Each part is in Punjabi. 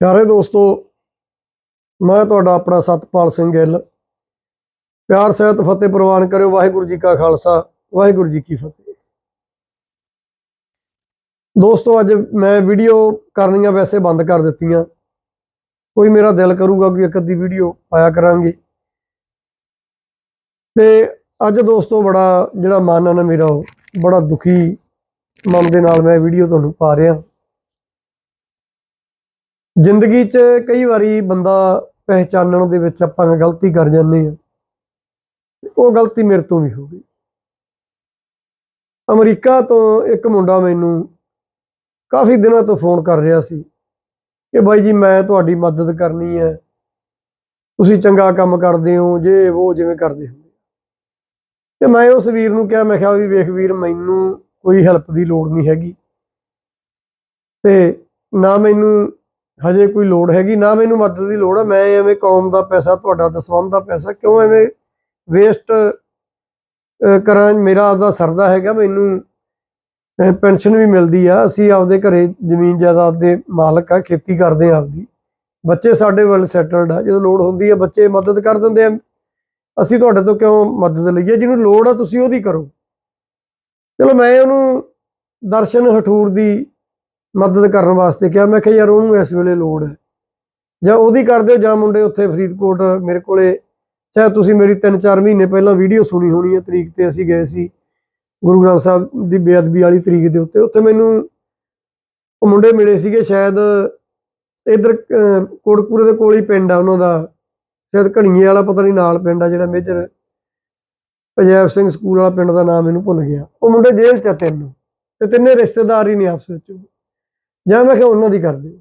ਪਿਆਰੇ ਦੋਸਤੋ, ਮੈਂ ਤੁਹਾਡਾ ਆਪਣਾ ਸਤਪਾਲ ਸਿੰਘ ਗਿੱਲ। ਪਿਆਰ, ਸਹਿਤ, ਫਤਿਹ ਪ੍ਰਵਾਨ ਕਰਿਓ। ਵਾਹਿਗੁਰੂ ਜੀ ਕਾ ਖਾਲਸਾ, ਵਾਹਿਗੁਰੂ ਜੀ ਕੀ ਫਤਿਹ। ਦੋਸਤੋ, ਅੱਜ ਮੈਂ ਵੀਡੀਓ ਕਰਨੀਆਂ ਵੈਸੇ ਬੰਦ ਕਰ ਦਿੱਤੀਆਂ। ਕੋਈ ਮੇਰਾ ਦਿਲ ਕਰੂਗਾ ਕਿ ਇੱਕ ਅੱਧੀ ਵੀਡੀਓ ਪਾਇਆ ਕਰਾਂਗੇ। ਤੇ ਅੱਜ ਦੋਸਤੋ, ਬੜਾ ਜਿਹੜਾ ਮਨ ਹੈ ਨਾ ਮੇਰਾ, ਉਹ ਬੜਾ ਦੁਖੀ ਮਨ ਦੇ ਨਾਲ ਮੈਂ ਵੀਡੀਓ ਤੁਹਾਨੂੰ ਪਾ ਰਿਹਾ। ਜ਼ਿੰਦਗੀ 'ਚ ਕਈ ਵਾਰੀ ਬੰਦਾ ਪਹਿਚਾਨਣ ਦੇ ਵਿੱਚ ਆਪਾਂ ਗਲਤੀ ਕਰ ਜਾਂਦੇ ਆ ਉਹ ਗਲਤੀ ਮੇਰੇ ਤੋਂ ਵੀ ਹੋ ਗਈ। ਅਮਰੀਕਾ ਤੋਂ ਇੱਕ ਮੁੰਡਾ ਮੈਨੂੰ ਕਾਫੀ ਦਿਨਾਂ ਤੋਂ ਫੋਨ ਕਰ ਰਿਹਾ ਸੀ ਕਿ ਬਾਈ ਜੀ ਮੈਂ ਤੁਹਾਡੀ ਮਦਦ ਕਰਨੀ ਹੈ। ਤੁਸੀਂ ਚੰਗਾ ਕੰਮ ਕਰਦੇ ਹੋ, ਜੇ ਉਹ ਜਿਵੇਂ ਕਰਦੇ ਹੁੰਦੇ। ਤੇ ਮੈਂ ਉਸ ਵੀਰ ਨੂੰ ਕਿਹਾ, ਮੈਂ ਕਿਹਾ ਵੀ ਵੇਖ ਵੀਰ, ਮੈਨੂੰ ਕੋਈ ਹੈਲਪ ਦੀ ਲੋੜ ਨਹੀਂ ਹੈਗੀ। ਤੇ ਨਾ ਮੈਨੂੰ ਹਜੇ ਕੋਈ ਲੋੜ ਹੈਗੀ, ਨਾ ਮੈਨੂੰ ਮਦਦ ਦੀ ਲੋੜ ਹੈ ਮੈਂ ਐਵੇਂ ਕੌਮ ਦਾ ਪੈਸਾ, ਤੁਹਾਡਾ ਦਸਵੰਧ ਦਾ ਪੈਸਾ ਕਿਉਂ ਐਵੇਂ ਵੇਸਟ ਕਰਾਂ, ਮੇਰਾ ਆਪਦਾ ਸਰਦਾ ਹੈਗਾ, ਮੈਨੂੰ ਪੈਨਸ਼ਨ ਵੀ ਮਿਲਦੀ ਆ, ਅਸੀਂ ਆਪਦੇ ਘਰੇ ਜ਼ਮੀਨ ਜਾਇਦਾਦ ਦੇ ਮਾਲਕ ਆ, ਖੇਤੀ ਕਰਦੇ ਆ ਆਪਦੀ। ਬੱਚੇ ਸਾਡੇ ਵੱਲ ਸੈਟਲਡ ਆ, ਜਦੋਂ ਲੋੜ ਹੁੰਦੀ ਆ, ਬੱਚੇ ਮਦਦ ਕਰ ਦਿੰਦੇ ਆ। ਅਸੀਂ ਤੁਹਾਡੇ ਤੋਂ ਕਿਉਂ ਮਦਦ ਲਈਏ? ਜਿਹਨੂੰ ਲੋੜ ਆ, ਤੁਸੀਂ ਉਹਦੀ ਕਰੋ। ਚਲੋ, ਮੈਂ ਉਹਨੂੰ ਦਰਸ਼ਨ ਹਠੂਰ ਦੀ ਮਦਦ ਕਰਨ ਵਾਸਤੇ ਕਿਹਾ। ਮੈਂ ਕਿਹਾ, ਯਾਰ, ਉਹਨੂੰ ਇਸ ਵੇਲੇ ਲੋੜ ਹੈ। ਜਾਂ ਉਹਦੀ ਕਰ ਦਿਓ, ਜਾਂ ਮੁੰਡੇ ਉੱਥੇ ਫਰੀਦਕੋਟ, ਮੇਰੇ ਕੋਲੇ। ਚਾਹੇ ਤੁਸੀਂ ਮੇਰੀ 3-4 ਮਹੀਨੇ ਪਹਿਲਾਂ ਵੀਡੀਓ ਸੁਣੀ ਹੋਣੀ ਹੈ, ਤਰੀਕ ਤੇ ਅਸੀਂ ਗਏ ਸੀ ਗੁਰੂ ਗ੍ਰੰਥ ਸਾਹਿਬ ਦੀ ਬੇਅਦਬੀ ਵਾਲੀ ਤਰੀਕ ਦੇ ਉੱਤੇ। ਉੱਥੇ ਮੈਨੂੰ ਉਹ ਮੁੰਡੇ ਮਿਲੇ ਸੀਗੇ, ਸ਼ਾਇਦ ਇਧਰ ਕੋਟਕਪੂਰੇ ਦੇ ਕੋਲ ਹੀ ਪਿੰਡ ਆ ਉਹਨਾਂ ਦਾ। ਸ਼ਾਇਦ ਘਣੀਏ ਵਾਲਾ, ਪਤਾ ਨਹੀਂ, ਨਾਲ ਪਿੰਡ ਆ ਜਿਹੜਾ ਮੇਜਰ ਅਜੈਬ ਸਿੰਘ ਸਕੂਲ ਵਾਲਾ ਪਿੰਡ ਦਾ ਨਾਮ ਮੈਨੂੰ ਭੁੱਲ ਗਿਆ। ਉਹ ਮੁੰਡੇ ਜੇਲ੍ਹ ਚ ਆ ਤਿੰਨ। ਤੇ ਤਿੰਨੇ ਰਿਸ਼ਤੇਦਾਰ ਹੀ ਨੇ ਆਪਸ ਵਿੱਚ। ਜਾਂ ਮੈਂ ਕਿਹਾ ਉਹਨਾਂ ਦੀ ਕਰ ਦਿਓ।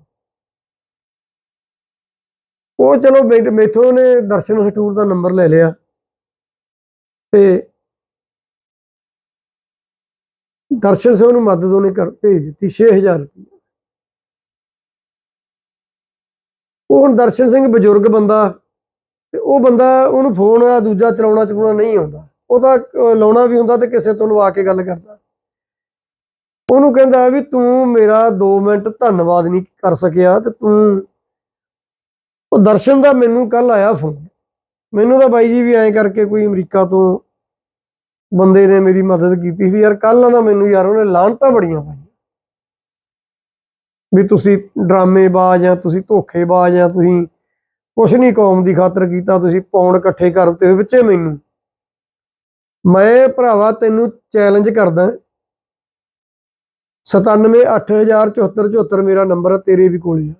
ਉਹ ਚਲੋ ਬੈ- ਮੈਥੋਂ ਨੇ ਦਰਸ਼ਨ ਹਟੂਰ ਦਾ ਨੰਬਰ ਲੈ ਲਿਆ। ਤੇ ਦਰਸ਼ਨ ਸਿੰਘ ਨੂੰ ਮਦਦ ਉਹਨੇ ਕਰ, ਭੇਜ ਦਿੱਤੀ 6000 ਰੁਪਏ ਉਹ ਹੁਣ ਦਰਸ਼ਨ ਸਿੰਘ ਬਜ਼ੁਰਗ ਬੰਦਾ, ਤੇ ਉਹ ਬੰਦਾ ਉਹਨੂੰ ਫੋਨ ਆ, ਦੂਜਾ ਚਲਾਉਣਾ ਚਲਾਉਣਾ ਨਹੀਂ ਆਉਂਦਾ। ਉਹਦਾ ਲਾਉਣਾ ਵੀ ਹੁੰਦਾ ਤੇ ਕਿਸੇ ਤੋਂ ਲਵਾ ਕੇ ਗੱਲ ਕਰਦਾ। ਉਹਨੂੰ ਕਹਿੰਦਾ ਵੀ ਤੂੰ ਮੇਰਾ 2 ਮਿੰਟ ਧੰਨਵਾਦ ਨਹੀਂ ਕਰ ਸਕਿਆ ਤੇ ਤੂੰ ਉਹ ਦਰਸ਼ਨ ਦਾ ਮੈਨੂੰ ਕੱਲ ਆਇਆ ਫੋਨ ਮੈਨੂੰ ਤਾਂ ਬਾਈ ਜੀ ਵੀ ਐਂ ਕਰਕੇ ਕੋਈ ਅਮਰੀਕਾ ਤੋਂ ਬੰਦੇ ਨੇ ਮੇਰੀ ਮਦਦ ਕੀਤੀ ਸੀ। ਯਾਰ ਕੱਲ ਦਾ ਮੈਨੂੰ ਯਾਰ ਉਹਨੇ ਲਾਹਣਤਾਂ ਬੜੀਆਂ ਪਾਈਆਂ। ਵੀ ਤੁਸੀਂ ਡਰਾਮੇਬਾਜ਼ ਆ, ਤੁਸੀਂ ਧੋਖੇਬਾਜ਼ ਆ, ਤੁਸੀਂ ਕੁਛ ਨਹੀਂ ਕੌਮ ਦੀ ਖਾਤਰ ਕੀਤਾ, ਤੁਸੀਂ ਪੌਂਡ ਇਕੱਠੇ ਕਰਨ ਤੇ ਵਿੱਚੇ ਮੈਨੂੰ। ਮੈਂ ਭਰਾਵਾ ਤੈਨੂੰ ਚੈਲੰਜ ਕਰਦਾ। 97807474 ਮੇਰਾ ਨੰਬਰ ਤੇਰੇ ਵੀ ਕੋਲ ਹੀ ਆ।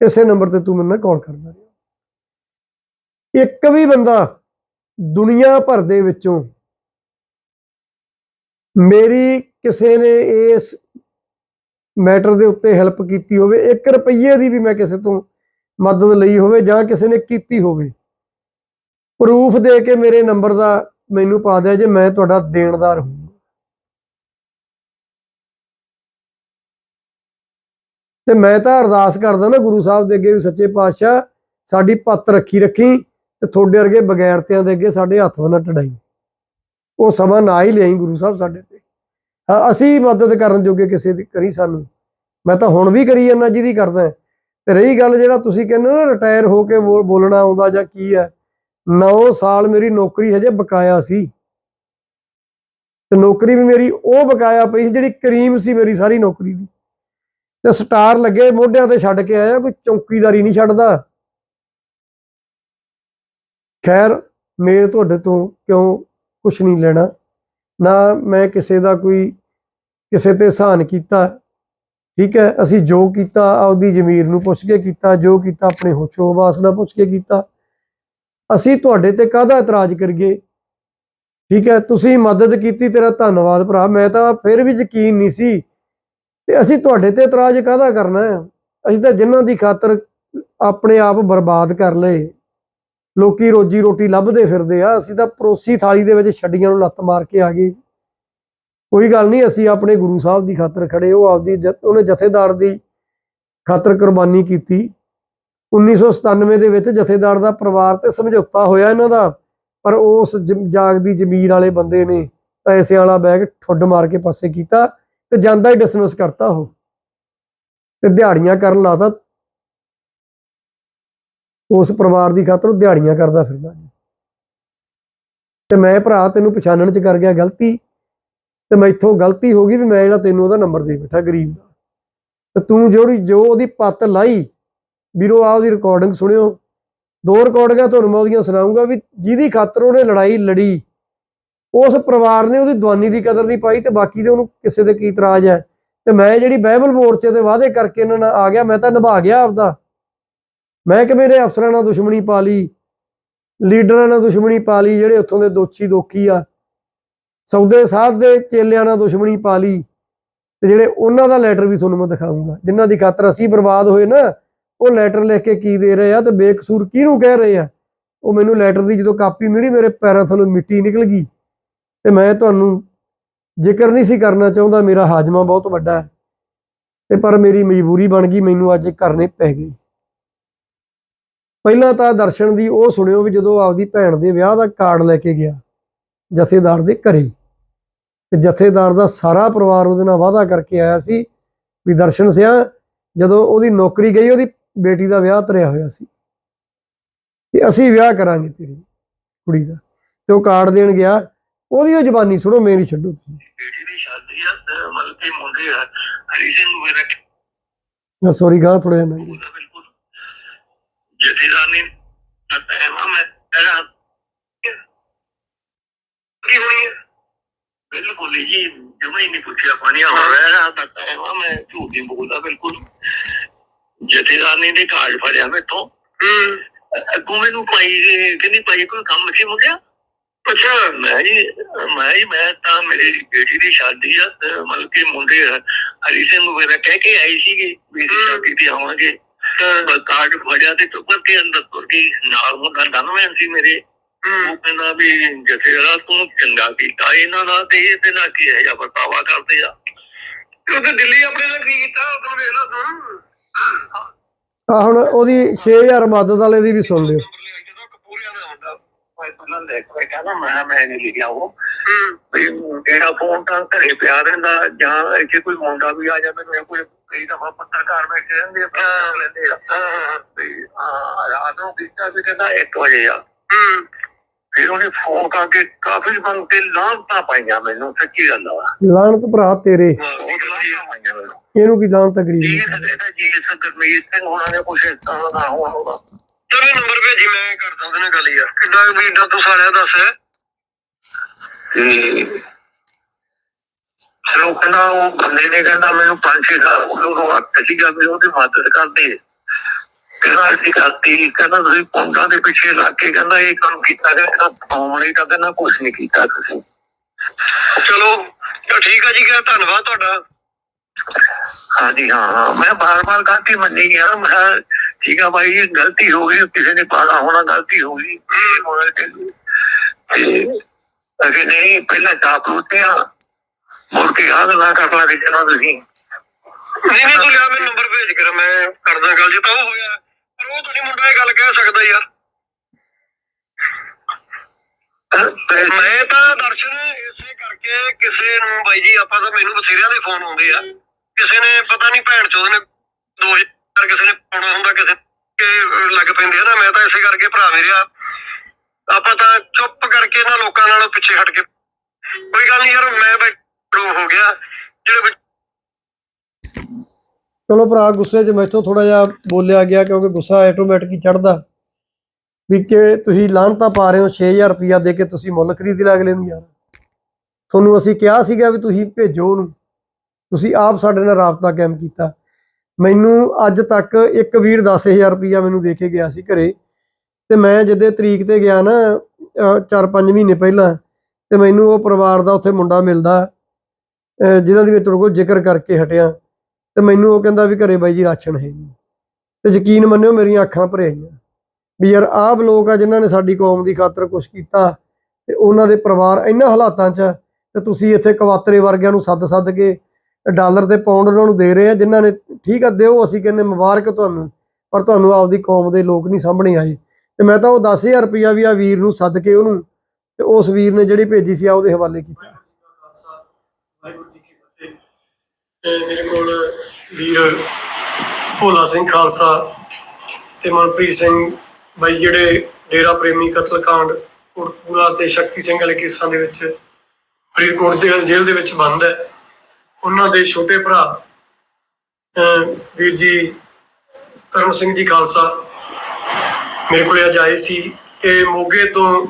ਇਸੇ ਨੰਬਰ ਤੇ ਤੂੰ ਮੈਨੂੰ ਕਾਲ ਕਰਦਾ ਰਿਹਾ। ਇੱਕ ਵੀ ਬੰਦਾ ਦੁਨੀਆ ਭਰ ਦੇ ਵਿੱਚੋਂ ਮੇਰੀ ਕਿਸੇ ਨੇ ਇਸ ਮੈਟਰ ਦੇ ਉੱਤੇ ਹੈਲਪ ਕੀਤੀ ਹੋਵੇ 1 ਰੁਪਈਏ ਦੀ ਵੀ ਮੈਂ ਕਿਸੇ ਤੋਂ ਮਦਦ ਲਈ ਹੋਵੇ ਜਾਂ ਕਿਸੇ ਨੇ ਕੀਤੀ ਹੋਵੇ ਪ੍ਰੂਫ ਦੇ ਕੇ ਮੇਰੇ ਨੰਬਰ ਦਾ ਮੈਨੂੰ ਪਾ ਦਿਆ ਜੇ ਮੈਂ ਤੁਹਾਡਾ ਦੇਣਦਾਰ ਹਾਂ। ਤੇ ਮੈਂ ਤਾਂ ਅਰਦਾਸ ਕਰਦਾ ਨਾ ਗੁਰੂ ਸਾਹਿਬ ਦੇ ਅੱਗੇ ਵੀ ਸੱਚੇ ਪਾਤਸ਼ਾਹ, ਸਾਡੀ ਪੱਤ ਰੱਖੀ ਰੱਖੀ ਤੇ ਤੁਹਾਡੇ ਵਰਗੇ ਬਗੈਰਤਿਆਂ ਦੇ ਅੱਗੇ ਸਾਡੇ ਹੱਥ ਨਾ ਟੜਾਈ ਉਹ ਸਮਾਂ ਨਾ ਹੀ ਲਿਆਈ ਗੁਰੂ ਸਾਹਿਬ ਸਾਡੇ ਤੇ। ਅਸੀਂ ਮਦਦ ਕਰਨ ਜੋਗੇ ਕਿਸੇ ਦੀ ਕਰੀ ਸਾਨੂੰ। ਮੈਂ ਤਾਂ ਹੁਣ ਵੀ ਕਰੀ ਜਾਂਦਾ ਜਿਹਦੀ ਕਰਦਾ। ਤੇ ਰਹੀ ਗੱਲ ਜਿਹੜਾ ਤੁਸੀਂ ਕਹਿੰਦੇ ਹੋ ਨਾ ਰਿਟਾਇਰ ਹੋ ਕੇ ਬੋਲ- ਬੋਲਣਾ ਆਉਂਦਾ ਜਾਂ ਕੀ ਹੈ। 9 ਸਾਲ ਮੇਰੀ ਨੌਕਰੀ ਹਜੇ ਬਕਾਇਆ ਸੀ। ਤੇ ਨੌਕਰੀ ਵੀ ਮੇਰੀ, ਉਹ ਬਕਾਇਆ ਪਈ ਸੀ ਜਿਹੜੀ ਕਰੀਮ ਸੀ ਮੇਰੀ ਸਾਰੀ ਨੌਕਰੀ ਦੀ। ਤੇ ਸਟਾਰ ਲੱਗੇ ਮੋਢਿਆਂ ਤੇ ਛੱਡ ਕੇ ਆਇਆ, ਕੋਈ ਚੌਕੀਦਾਰੀ ਨਹੀਂ ਛੱਡਦਾ। ਖੈਰ ਮੇਰੇ ਤੁਹਾਡੇ ਤੋਂ ਕਿਉਂ ਕੁਝ ਨਹੀਂ ਲੈਣਾ? ਨਾ ਮੈਂ ਕਿਸੇ ਦਾ ਕੋਈ, ਕਿਸੇ ਤੇ ਸਹਾਨ ਕੀਤਾ। ਠੀਕ ਹੈ, ਅਸੀਂ ਜੋ ਕੀਤਾ, ਆਪਦੀ ਜ਼ਮੀਰ ਨੂੰ ਪੁੱਛ ਕੇ ਕੀਤਾ, ਜੋ ਕੀਤਾ, ਆਪਣੇ ਹੋਸ਼ੋ ਨਾਲ ਪੁੱਛ ਕੇ ਕੀਤਾ। ਅਸੀਂ ਤੁਹਾਡੇ ਤੇ ਕਾਹਦਾ ਇਤਰਾਜ਼ ਕਰੀਏ? ਠੀਕ ਹੈ, ਤੁਸੀਂ ਮਦਦ ਕੀਤੀ, ਤੇਰਾ ਧੰਨਵਾਦ ਭਰਾ। ਮੈਂ ਤਾਂ ਫਿਰ ਵੀ ਯਕੀਨ ਨਹੀਂ ਸੀ ਤੇ ਅਸੀਂ ਤੁਹਾਡੇ ਤੇ ਇਤਰਾਜ਼ ਕਾਹਦਾ ਕਰਨਾ ਹੈ? ਅਸੀਂ ਤਾਂ ਜਿਨ੍ਹਾਂ ਦੀ ਖਾਤਰ ਆਪਣੇ ਆਪ ਬਰਬਾਦ ਕਰ ਲਏ। ਲੋਕੀ ਰੋਜੀ ਰੋਟੀ ਲੱਭਦੇ ਫਿਰਦੇ ਆ। ਅਸੀਂ ਤਾਂ ਪਰੋਸੀ ਥਾਲੀ ਦੇ ਵਿੱਚ ਛੱਡੀਆਂ ਨੂੰ ਲੱਤ ਮਾਰ ਕੇ ਆ ਗਏ। ਕੋਈ ਗੱਲ ਨਹੀਂ, ਅਸੀਂ ਆਪਣੇ ਗੁਰੂ ਸਾਹਿਬ ਦੀ ਖਾਤਰ ਖੜੇ ਉਹ ਆਪਦੀ ਜਥ- ਉਹਨੇ ਜਥੇਦਾਰ ਦੀ ਖਾਤਰ ਕੁਰਬਾਨੀ ਕੀਤੀ। 1997 ਦੇ ਵਿੱਚ ਜਥੇਦਾਰ ਦਾ ਪਰਿਵਾਰ ਤੇ ਸਮਝੌਤਾ ਹੋਇਆ ਇਹਨਾਂ ਦਾ। ਪਰ ਉਸ ਜ- ਜਾਗਦੀ ਜ਼ਮੀਰ ਵਾਲੇ ਬੰਦੇ ਨੇ ਪੈਸੇ ਵਾਲਾ ਬੈਗ ਠੁੱਡ ਮਾਰ ਕੇ ਪਾਸੇ ਕੀਤਾ। ਤੇ ਜਾਂਦਾ ਹੀ ਡਿਸਮਿਸ ਕਰਤਾ ਉਹ। ਤੇ ਦਿਹਾੜੀਆਂ ਕਰਨ ਲਾਤਾ। ਉਸ ਪਰਿਵਾਰ ਦੀ ਖਾਤਰ ਉਹ ਦਿਹਾੜੀਆਂ ਕਰਦਾ ਫਿਰਦਾ ਤੇ ਮੈਂ ਭਰਾ ਤੈਨੂੰ ਪਛਾਣਨ ਚ ਕਰ ਗਿਆ ਗਲਤੀ। ਤੇ ਮੈਥੋਂ ਗਲਤੀ ਹੋ ਗਈ ਵੀ ਮੈਂ ਜਿਹੜਾ ਤੈਨੂੰ ਉਹਦਾ ਨੰਬਰ ਦੇ ਬੈਠਾ ਗਰੀਬ ਦਾ। ਤੇ ਤੂੰ ਜਿਹੜੀ ਜੋ ਉਹਦੀ ਪੱਤ ਲਾਈ, ਵੀਰੋ ਆ ਉਹਦੀ ਰਿਕਾਰਡਿੰਗ ਸੁਣਿਓ। ਦੋ ਰਿਕਾਰਡਿੰਗਾਂ ਤੁਹਾਨੂੰ ਮੈਂ ਉਹਦੀਆਂ ਸੁਣਾਉਂਗਾ ਵੀ ਜਿਹਦੀ ਖਾਤਰ ਉਹਨੇ ਲੜਾਈ ਲੜੀ। ਉਸ ਪਰਿਵਾਰ ਨੇ ਉਹਦੀ ਦਵਾਨੀ ਦੀ ਕਦਰ ਨਹੀਂ ਪਾਈ ਤੇ ਬਾਕੀ ਦੇ ਉਹਨੂੰ ਕਿਸੇ ਦੇ ਕੀ ਇਤਰਾਜ਼ ਹੈ? ਤੇ ਮੈਂ ਜਿਹੜੀ ਬਾਈਬਲ ਮੋਰਚੇ ਦੇ ਵਾਅਦੇ ਕਰਕੇ ਇਹਨਾਂ ਨਾਲ ਆ ਗਿਆ, ਮੈਂ ਤਾਂ ਨਿਭਾ ਗਿਆ ਆਪਦਾ। ਮੈਂ ਕਿ ਮੇਰੇ ਅਫਸਰਾਂ ਨਾਲ ਦੁਸ਼ਮਣੀ ਪਾ ਲਈ, ਲੀਡਰਾਂ ਨਾਲ ਦੁਸ਼ਮਣੀ ਪਾ ਲਈ, ਜਿਹੜੇ ਉੱਥੋਂ ਦੇ ਦੋਸ਼ੀ ਦੋਖੀ ਆ। ਸੌਦੇ ਸਾਧ ਦੇ ਚੇਲਿਆਂ ਨਾਲ ਦੁਸ਼ਮਣੀ ਪਾ ਲਈ ਤੇ ਜਿਹੜੇ ਉਹਨਾਂ ਦਾ ਲੈਟਰ ਵੀ ਤੁਹਾਨੂੰ ਮੈਂ ਦਿਖਾਉਂਗਾ ਜਿਨ੍ਹਾਂ ਦੀ ਖਾਤਰ ਅਸੀਂ ਬਰਬਾਦ ਹੋਏ ਨਾ, ਉਹ ਲੈਟਰ ਲਿਖ ਕੇ ਕੀ ਦੇ ਰਹੇ ਆ ਤੇ ਬੇਕਸੂਰ ਕਿਹਨੂੰ ਕਹਿ ਰਹੇ ਆ? ਉਹ ਮੈਨੂੰ ਲੈਟਰ ਦੀ ਜਦੋਂ ਕਾਪੀ ਮਿਲੀ, ਮੇਰੇ ਪੈਰਾਂ ਥੱਲੋਂ ਮਿੱਟੀ ਨਿਕਲ ਗਈ। ਤੇ ਮੈਂ ਤੁਹਾਨੂੰ ਜ਼ਿਕਰ ਨਹੀਂ ਸੀ ਕਰਨਾ ਚਾਹੁੰਦਾ, ਮੇਰਾ ਹਾਜਮਾ ਬਹੁਤ ਵੱਡਾ ਹੈ ਤੇ ਪਰ ਮੇਰੀ ਮਜਬੂਰੀ ਬਣ ਗਈ, ਮੈਨੂੰ ਅੱਜ ਕਰਨੇ ਪੈ ਗਏ ਪਹਿਲਾਂ ਤਾਂ ਦਰਸ਼ਨ ਦੀ ਉਹ ਸੁਣਿਓ ਵੀ ਜਦੋਂ ਆਪਦੀ ਭੈਣ ਦੇ ਵਿਆਹ ਦਾ ਕਾਰਡ ਲੈ ਕੇ ਗਿਆ, ਜਥੇਦਾਰ ਦੇ ਘਰੇ। ਤੇ ਜਥੇਦਾਰ ਦਾ ਸਾਰਾ ਪਰਿਵਾਰ ਉਹਦੇ ਨਾਲ ਵਾਅਦਾ ਕਰਕੇ ਆਇਆ ਸੀ ਵੀ ਦਰਸ਼ਨ ਸਿਆ, ਜਦੋਂ ਉਹਦੀ ਨੌਕਰੀ ਗਈ, ਉਹਦੀ ਬੇਟੀ ਦਾ ਵਿਆਹ ਤਰਿਆ ਹੋਇਆ ਸੀ। ਤੇ ਅਸੀਂ ਵਿਆਹ ਕਰਾਂਗੇ ਤੇਰੀ ਕੁੜੀ ਦਾ। ਤੇ ਉਹ ਕਾਰਡ ਦੇਣ ਗਿਆ ਉਹਦੀ ਉਹ ਜ਼ਬਾਨੀ ਸੁਣੋ ਮੇਰੀ ਛੱਡੋ ਤੁਸੀਂ। ਬੇਟੀ ਦੀ ਸ਼ਾਦੀ ਆ ਤੇ ਮਤਲਬ ਕਿ ਮੁੰਡੇ ਆ ਹਰੀ ਸਿੰਘ ਮੇਰਾ ਸੌਰੀ ਗਾਂ ਥੋੜਾ ਜਿਹਾ ਉਹਦਾ ਬਿਲਕੁਲ ਜਥੇਦਾਰ ਨੇ ਕਹਿਆ ਮੈਂ era ਕੀ ਹੋਣੀ ਹੈ ਬਿਲਕੁਲ ਜੀ ਜਮੇ ਨਹੀਂ ਪੁੱਛਿਆ ਪਾਣੀ ਆ ਰਿਹਾ ਤਾਂ ਕਹਿਆ ਮੈਂ ਝੂਠ ਨਹੀਂ ਬੋਲਦਾ ਬਿਲਕੁਲ। ਜਥੇਦਾਰ ਨੇ ਦੇ ਕਾਰਡ ਫੜਿਆ ਮੈਥੋਂ। ਅੱਗੋਂ ਮੈਨੂੰ ਪਾਈ ਕਹਿੰਦੀ ਪਾਈ ਕੋਈ ਕੰਮ ਸੀ ਮੁੰਡਿਆ? ਅੱਛਾ ਮੈਂ ਜੀ ਮੈਂ ਜੀ ਮੈਂ ਤਾਂ ਮੇਰੀ ਬੇਟੀ ਦੀ ਸ਼ਾਦੀ ਆ ਤੇ ਮਤਲਬ ਕਿ ਮੁੰਡੇ ਆ, ਹਰੀ ਸਿੰਘ ਵਗੈਰਾ ਕਹਿ ਕੇ ਆਈ ਸੀਗੇ ਵੀ ਅਸੀਂ ਸ਼ਾਦੀ ਤੇ ਆਵਾਂਗੇ। ਤਾਂ ਕਾਰਡ ਵਜਾ ਤੇ ਚੁੱਪ ਕੇ ਅੰਦਰ ਤੁਰ ਗਈ। ਨਾਲ ਮੁੰਡਾ ਦਨਵੇਂ ਸੀ ਮੇਰੇ। ਉਹ ਕਹਿੰਦਾ ਵੀ ਜਥੇਦਾਰ ਤੂੰ ਚੰਗਾ ਕੀਤਾ ਇਹਨਾਂ ਨਾਲ ਤੇ ਇਹ ਤੇ ਕੀ ਹੈ ਜਾਂ ਵਰਤਾਵਾ ਕਰਦੇ ਆ। ਤੇ ਦਿੱਲੀ ਆਪਣੇ ਨਾਲ ਕੀ ਕੀਤਾ ਉਹ ਵੇਖ ਲਓ ਤੂੰ ਆ ਹੁਣ ਉਹਦੀ 6000 ਮਦਦ ਵਾਲੇ ਦੀ ਵੀ ਸੁਣ ਲਿਓ। ਕਪੂਰਿਆਂ ਦਾ ਹੁੰਦਾ ਮੈਂ ਪਹਿਲਾਂ ਦੇਖ ਕੇ ਕਹਿੰਦਾ ਮੈਂ ਮੈਂ ਨਹੀਂ ਲਿਖਿਆ ਉਹ। ਵੀ ਤੇਰਾ ਫੋਨ ਤਾਂ ਘਰੇ ਪਿਆ ਰਹਿੰਦਾ ਜਾਂ ਇੱਥੇ ਕੋਈ ਮੁੰਡਾ ਵੀ ਆ ਜਾਵੇ ਮੇਰੇ ਕੋਈ ਕਈ ਦਫਾ ਪੱਤਰਕਾਰ ਬੈਠੇ ਰਹਿੰਦੇ ਆ ਲੈਂਦੇ ਆ। ਵੀ ਆ ਰਾਤ ਨੂੰ ਕੀਤਾ ਵੀ ਕਹਿੰਦਾ 1 ਵਜੇ ਆ। ਫਿਰ ਉਹਨੇ ਫੋਨ ਕਰਕੇ ਕਾਫੀ ਬੰਦ ਤੇ ਲਾਂਭਾ ਪਾਈਆਂ ਮੈਨੂੰ ਸੱਚੀ ਗੱਲ ਆ। ਲਾਣਤ ਭਰਾ ਤੇਰੇ। ਇਹਨੂੰ ਕੀ ਲਾਣਤ ਜੀ ਗਰੀਬ ਸਦਾ ਜੀ ਸਕਰਮੀਤ ਸਿੰਘ ਹੋਣਾ ਨੇ ਕੁਛ ਇਸ ਤਰ੍ਹਾਂ ਦਾ ਹੋਣਾ ਚਲੋ ਨੰਬਰ ਭੇਜੀ, ਮੈਂ ਕਰ ਉਹਦੇ ਨਾਲ ਗੱਲ ਯਾਰ। ਕਿੱਦਾਂ ਵੀ ਇਦਾਂ ਤੂੰ ਸਾਲਿਆ ਦੱਸ। ਤੇ ਚਲੋ ਕਹਿੰਦਾ, ਉਹ ਬੰਦੇ ਨੇ ਕਹਿੰਦਾ, ਮੈਨੂੰ ਪੰਜ ਛੇ ਸਾਲ ਉਹਨੂੰ ਹੱਥ ਸੀਗਾ ਵੀ ਉਹਦੀ ਮਦਦ ਕਰਦੇ ਕਹਿੰਦਾ, ਅਸੀਂ ਕਰਤੀ ਕਹਿੰਦਾ, ਤੁਸੀਂ ਪੁੰਡਾਂ ਦੇ ਪਿੱਛੇ ਲੱਗ ਕੇ ਕਹਿੰਦਾ, ਇਹ ਕੰਮ ਕੀਤਾ ਗਿਆ ਪਾਉਣੀ ਤਾਂ ਕਹਿੰਦਾ ਕੁਛ ਨਹੀਂ ਕੀਤਾ ਤੁਸੀਂ। ਚਲੋ, ਤਾਂ ਠੀਕ ਆ ਜੀ ਕਿਹਾ ਧੰਨਵਾਦ ਤੁਹਾਡਾ। ਹਾਂਜੀ, ਹਾਂ ਹਾਂ। ਮੈਂ ਬਾਰ-ਬਾਰ ਗਲਤੀ ਮੰਨੀ ਗਿਆ ਮੈਂ ਠੀਕ ਆ ਭਾਈ ਇਹ ਗਲਤੀ ਹੋ ਗਈ ਕਿਸੇ ਨੇ ਪਾਣਾ ਹੋਣਾ ਗਲਤੀ ਹੋ ਗਈ। ਇਹ ਚਾਹੀਦਾ। ਤੇ ਅਗੇ ਨਹੀਂ ਪਹਿਲਾਂ ਚਾਪ ਲੁੱਟਿਆ ਮੁੜ ਕੇ ਆਹ ਗੱਲਾਂ ਕਰ ਲਾ ਕੇ ਜਨਾ ਤੁਸੀਂ। ਨਹੀਂ ਨਹੀਂ ਤੂੰ ਲਿਆ ਮੈਨੂੰ ਨੰਬਰ ਭੇਜ ਕਰ ਮੈਂ ਕਰਦਾ ਗੱਲ ਜੇ ਤਾਂ ਉਹ ਹੋਇਆ ਪਰ ਉਹ ਤੁਹਾਡੀ ਮੁੰਡਾ ਇਹ ਗੱਲ ਕਹਿ ਸਕਦਾ ਯਾਰ। ਮੈਂ ਤਾਂ ਦਰਸ਼ਨ ਇਸੇ ਕਰਕੇ ਕਿਸੇ ਨੂੰ ਬਾਈ ਜੀ ਆਪਾਂ ਤਾਂ ਮੈਨੂੰ ਬਥੇਰਿਆਂ ਦੇ ਫੋਨ ਆਉਂਦੇ ਆ। ਕਿਸੇ ਨੇ ਪਤਾ ਨਹੀਂ ਭੈਣ ਚੋਦ ਨੇ ਦੋ ਕਿਸੇ ਨੇ ਪਾਉਣਾ ਹੁੰਦਾ, ਕਿਸੇ ਕੇ ਲੱਗ ਪੈਂਦੇ ਆ ਨਾ, ਮੈਂ ਤਾਂ ਇਸੇ ਕਰਕੇ ਭਰਾ ਮੇਰੇ ਆ। ਆਪਾਂ ਤਾਂ ਚੁੱਪ ਕਰਕੇ ਇਹਨਾਂ ਲੋਕਾਂ ਨਾਲੋਂ ਪਿੱਛੇ ਹਟ ਕੇ ਕੋਈ ਗੱਲ ਨਹੀਂ ਯਾਰ, ਮੈਂ ਬੈਠੋ ਹੋ ਗਿਆ। ਜਿਹੜੇ ਚਲੋ ਭਰਾ, ਗੁੱਸੇ 'ਚ ਮੈਥੋਂ ਥੋੜਾ ਜਿਹਾ ਬੋਲਿਆ ਗਿਆ, ਕਿਉਂਕਿ ਗੁੱਸਾ ਆਟੋਮੈਟਿਕ ਹੀ ਚੜਦਾ ਵੀ ਕਿ ਤੁਸੀਂ ਲਾਹਨਤਾਂ ਪਾ ਰਹੇ ਹੋ 6000 ਰੁਪਇਆ ਦੇ ਕੇ ਤੁਸੀਂ ਮੁੱਲ ਖਰੀਦ ਲਿਆ ਅਗਲੇ ਨੂੰ ਯਾਰ। ਤੁਹਾਨੂੰ ਅਸੀਂ ਕਿਹਾ ਸੀਗਾ ਵੀ ਤੁਸੀਂ ਭੇਜੋ ਉਹਨੂੰ। ਤੁਸੀਂ ਆਪ ਸਾਡੇ ਨਾਲ ਰਾਬਤਾ ਕਾਇਮ ਕੀਤਾ। ਮੈਨੂੰ ਅੱਜ ਤੱਕ ਇੱਕ ਵੀਰ 10000 ਰੁਪਇਆ ਮੈਨੂੰ ਦੇ ਕੇ ਗਿਆ ਸੀ ਘਰੇ। ਤੇ ਮੈਂ ਜਿੱਦੇ ਤਰੀਕ ਤੇ ਗਿਆ ਨਾ 4-5 ਮਹੀਨੇ ਪਹਿਲਾਂ, ਤੇ ਮੈਨੂੰ ਉਹ ਪਰਿਵਾਰ ਦਾ ਉੱਥੇ ਮੁੰਡਾ ਮਿਲਦਾ, ਅਹ ਜਿਹਨਾਂ ਦੀ ਮੈਂ ਤੁਹਾਡੇ ਕੋਲ ਜ਼ਿਕਰ ਕਰਕੇ ਹਟਿਆ। ਤੇ ਮੈਨੂੰ ਉਹ ਕਹਿੰਦਾ ਵੀ ਘਰੇ ਬਾਈ ਜੀ ਰਾਸ਼ਨ ਹੈ ਨਹੀਂ। ਤੇ ਯਕੀਨ ਮੰਨਿਓ ਮੇਰੀਆਂ ਅੱਖਾਂ ਭਰ ਆਈਆਂ ਵੀ ਯਾਰ ਆਹ ਲੋਕ ਆ ਜਿਨ੍ਹਾਂ ਨੇ ਸਾਡੀ ਕੌਮ ਦੀ ਖਾਤਰ ਕੁਝ ਕੀਤਾ, ਤੇ ਉਹਨਾਂ ਦੇ ਪਰਿਵਾਰ ਇਹਨਾਂ ਹਾਲਾਤਾਂ 'ਚ ਤੇ ਤੁਸੀਂ ਇੱਥੇ ਕਵਾਤਰੇ ਵਰਗਿਆਂ ਨੂੰ ਸੱਦ ਸੱਦ ਕੇ ਡਾਲਰ ਤੇ ਪਾਉਂਡ ਉਹਨਾਂ ਨੂੰ ਦੇ ਰਹੇ ਆ, ਜਿਨ੍ਹਾਂ ਨੇ ਠੀਕ ਆ, ਦਿਓ ਅਸੀਂ ਕਹਿੰਦੇ ਮੁਬਾਰਕ ਤੁਹਾਨੂੰ, ਪਰ ਤੁਹਾਨੂੰ ਆਪਦੀ ਕੌਮ ਦੇ ਲੋਕ ਨਹੀਂ ਸਾਹਮਣੇ ਆਏ। ਤੇ ਮੈਂ ਤਾਂ ਉਹ 10000 ਰੁਪਇਆ ਵੀ ਆ ਵੀਰ ਨੂੰ ਸੱਦ ਕੇ ਉਹਨੂੰ, ਤੇ ਉਸ ਵੀਰ ਨੇ ਜਿਹੜੀ ਭੇਜੀ ਸੀ ਆ ਉਹਦੇ ਹਵਾਲੇ ਕੀਤਾ। ਖਾਲਸਾ, ਵਾਹਿਗੁਰੂ ਜੀ ਕੀ ਫਤਿਹ। ਤੇ ਮੇਰੇ ਕੋਲ ਵੀਰ ਭੋਲਾ ਸਿੰਘ ਖਾਲਸਾ ਤੇ ਮਨਪ੍ਰੀਤ ਸਿੰਘ ਬਾਈ ਜਿਹੜੇ ਡੇਰਾ ਪ੍ਰੇਮੀ ਕਤਲकांड ਕੋਟਕਪੂਰਾ ਤੇ ਸ਼ਕਤੀ ਸਿੰਘ ਵਾਲੇ ਕੇਸਾਂ ਦੇ ਵਿੱਚ ਫਰੀਦਕੋਟ ਦੇ ਜੇਲ੍ਹ ਦੇ ਵਿੱਚ ਬੰਦ ਹੈ। ਉਹਨਾਂ ਦੇ ਛੋਟੇ ਭਰਾ ਵੀਰ ਜੀ, ਕਰਮ ਸਿੰਘ ਜੀ ਖਾਲਸਾ ਮੇਰੇ ਕੋਲੇ ਅੱਜ ਆਏ ਸੀ ਤੇ ਮੋਗੇ ਤੋਂ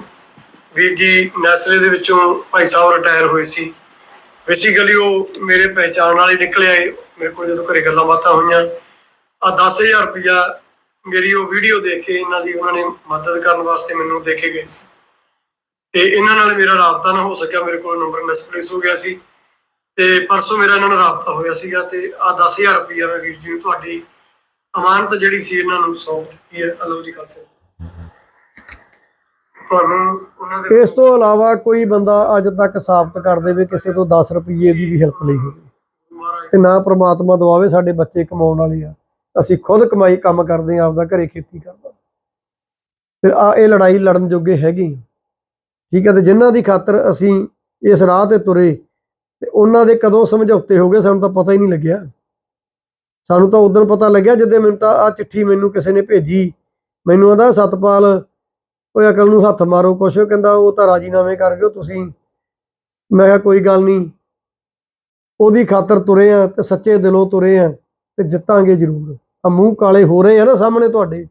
ਵੀਰ ਜੀ ਨੈਸਲੇ ਦੇ ਵਿੱਚੋਂ ਭਾਈ ਸਾਹਿਬ ਰਿਟਾਇਰ ਹੋਏ ਸੀ। ਬੇਸਿਕਲੀ ਉਹ ਮੇਰੇ ਪਹਿਚਾਣ ਵਾਲੇ ਨਿਕਲੇ ਆਏ, ਮੇਰੇ ਕੋਲ ਜਦੋਂ ਘਰੇ ਗੱਲਾਂ ਬਾਤਾਂ ਹੋਈਆਂ। ਆ 10000 ਰੁਪਇਆ ਮੇਰੀ ਉਹ ਵੀਡੀਓ ਦੇਖ ਕੇ ਇਹਨਾਂ ਦੀ ਉਹਨਾਂ ਨੇ ਮਦਦ ਕਰਨ ਵਾਸਤੇ ਮੈਨੂੰ ਦੇ ਕੇ ਗਏ ਸੀ। ਤੇ ਇਹਨਾਂ ਨਾਲ ਮੇਰਾ ਰਾਬਤਾ ਨਾ ਹੋ ਸਕਿਆ, ਮੇਰੇ ਕੋਲ ਨੰਬਰ ਮਿਸਪਲੇਸ ਹੋ ਗਿਆ ਸੀ। ਤੇ ਪਰਸੋਂ ਮੇਰਾ ਇਹਨਾਂ ਨਾਲ ਰਾਬਤਾ ਹੋਇਆ ਸੀਗਾ ਤੇ ਆ 10000 ਰੁਪਇਆ ਮੈਂ ਵੀਰ ਜੀ ਨੂੰ ਤੁਹਾਡੀ ਅਮਾਨਤ ਜਿਹੜੀ ਸੀ ਇਹਨਾਂ ਨੂੰ ਸੌਂਪ ਦਿੱਤੀ ਹੈ ਅਲੋ ਜੀ ਖਾਲਸਾ ਤੁਹਾਨੂੰ ਉਹਨਾਂ ਦੇ ਇਸ ਤੋਂ ਇਲਾਵਾ ਕੋਈ ਬੰਦਾ ਅੱਜ ਤੱਕ ਸਾਬਤ ਕਰ ਦੇਵੇ ਕਿਸੇ ਤੋਂ 10 ਰੁਪਏ ਦੀ ਵੀ ਹੈਲਪ ਲਈ ਹੋਵੇ। ਤੇ ਨਾ ਪ੍ਰਮਾਤਮਾ ਦਵਾਵੇ ਸਾਡੇ ਬੱਚੇ ਕਮਾਉਣ ਵਾਲੇ ਆ। ਅਸੀਂ ਖੁਦ ਕਮਾਈ ਕੰਮ ਕਰਦੇ ਆ ਆਪਦਾ ਘਰੇ ਖੇਤੀ ਕਰਦਾ। ਤੇ ਆ ਇਹ ਲੜਾਈ ਲੜਨ ਜੋਗੇ ਹੈਗੇ। ਠੀਕ ਹੈ ਤੇ ਜਿਨ੍ਹਾਂ ਦੀ ਖਾਤਰ ਅਸੀਂ ਇਸ ਰਾਹ ਤੇ ਤੁਰੇ ਉਹਨਾਂ ਦੇ ਕਦੋਂ ਸਮਝੌਤੇ ਹੋ ਗਏ ਸਾਨੂੰ ਤਾਂ ਪਤਾ ਹੀ ਨਹੀਂ ਲੱਗਿਆ। ਸਾਨੂੰ ਤਾਂ ਉਦੋਂ ਪਤਾ ਲੱਗਿਆ ਜਦੋਂ ਮੈਨੂੰ ਤਾਂ ਆ ਚਿੱਠੀ ਮੈਨੂੰ ਕਿਸੇ ਨੇ ਭੇਜੀ। ਮੈਨੂੰ ਆਂਦਾ ਸਤਪਾਲ, ਓਏ ਅਕਲ ਨੂੰ ਹੱਥ ਮਾਰੋ, ਕੁਛ ਕਹਿੰਦਾ, ਉਹ ਤਾਂ ਰਾਜੀਨਾਮੇ ਕਰ ਗਿਓ ਤੁਸੀਂ। ਮੈਂ ਕਿਹਾ, ਕੋਈ ਗੱਲ ਨਹੀਂ। ਉਹਦੀ ਖਾਤਰ ਤੁਰੇ ਆ ਤੇ ਸੱਚੇ ਦਿਲੋਂ ਤੁਰੇ ਆ ਤੇ ਜਿੱਤਾਂਗੇ ਜ਼ਰੂਰ। ਆ ਮੂੰਹ ਕਾਲੇ ਹੋ ਰਹੇ ਆ ਨਾ ਸਾਹਮਣੇ ਤੁਹਾਡੇ।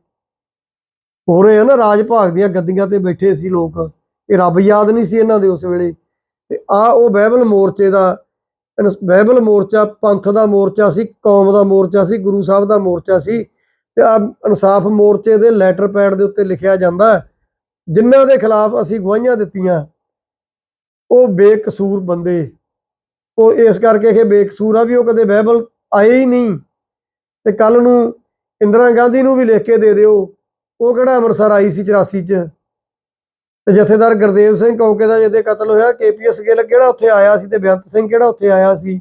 ਹੋ ਰਹੇ ਆ ਨਾ ਰਾਜ ਭਾਗ ਦੀਆਂ ਗੱਦੀਆਂ ਤੇ ਬੈਠੇ ਸੀ ਲੋਕ। ਇਹ ਰੱਬ ਯਾਦ ਨਹੀਂ ਸੀ ਇਹਨਾਂ ਦੇ ਉਸ ਵੇਲੇ। ਤੇ ਆ ਉਹ ਬਾਈਬਲ ਮੋਰਚੇ ਦਾ ਇਨਸ- ਬਾਈਬਲ ਮੋਰਚਾ ਪੰਥ ਦਾ ਮੋਰਚਾ ਸੀ ਕੌਮ ਦਾ ਮੋਰਚਾ ਸੀ ਗੁਰੂ ਸਾਹਿਬ ਦਾ ਮੋਰਚਾ ਸੀ ਤੇ ਆ ਇਨਸਾਫ ਮੋਰਚੇ ਦੇ ਲੈਟਰ ਪੈਡ ਦੇ ਉੱਤੇ ਲਿਖਿਆ ਜਾਂਦਾ ਹੈ, ਜਿਨ੍ਹਾਂ ਦੇ ਖਿਲਾਫ ਅਸੀਂ ਗਵਾਹੀਆਂ ਦਿੱਤੀਆਂ। ਉਹ ਬੇਕਸੂਰ ਬੰਦੇ। ਉਹ ਇਸ ਕਰਕੇ ਕਿ ਬੇਕਸੂਰ ਆ ਵੀ ਉਹ ਕਦੇ ਬਾਈਬਲ ਆਏ ਹੀ ਨਹੀਂ। ਤੇ ਕੱਲ ਨੂੰ ਇੰਦਰਾ ਗਾਂਧੀ ਨੂੰ ਵੀ ਲਿਖ ਕੇ ਦੇ ਦਿਓ। ਉਹ ਕਿਹੜਾ ਅੰਮ੍ਰਿਤਸਰ ਆਈ ਸੀ 84 ਚ? ਤੇ ਜਥੇਦਾਰ ਗੁਰਦੇਵ ਸਿੰਘ ਕੌਂਕੇ ਦਾ ਜਿਹਦੇ ਕਤਲ ਹੋਇਆ, ਕੇਪੀਐਸ ਗਿੱਲ ਕਿਹੜਾ ਉੱਥੇ ਆਇਆ ਸੀ ਤੇ ਬੇਅੰਤ ਸਿੰਘ ਕਿਹੜਾ ਉੱਥੇ ਆਇਆ ਸੀ,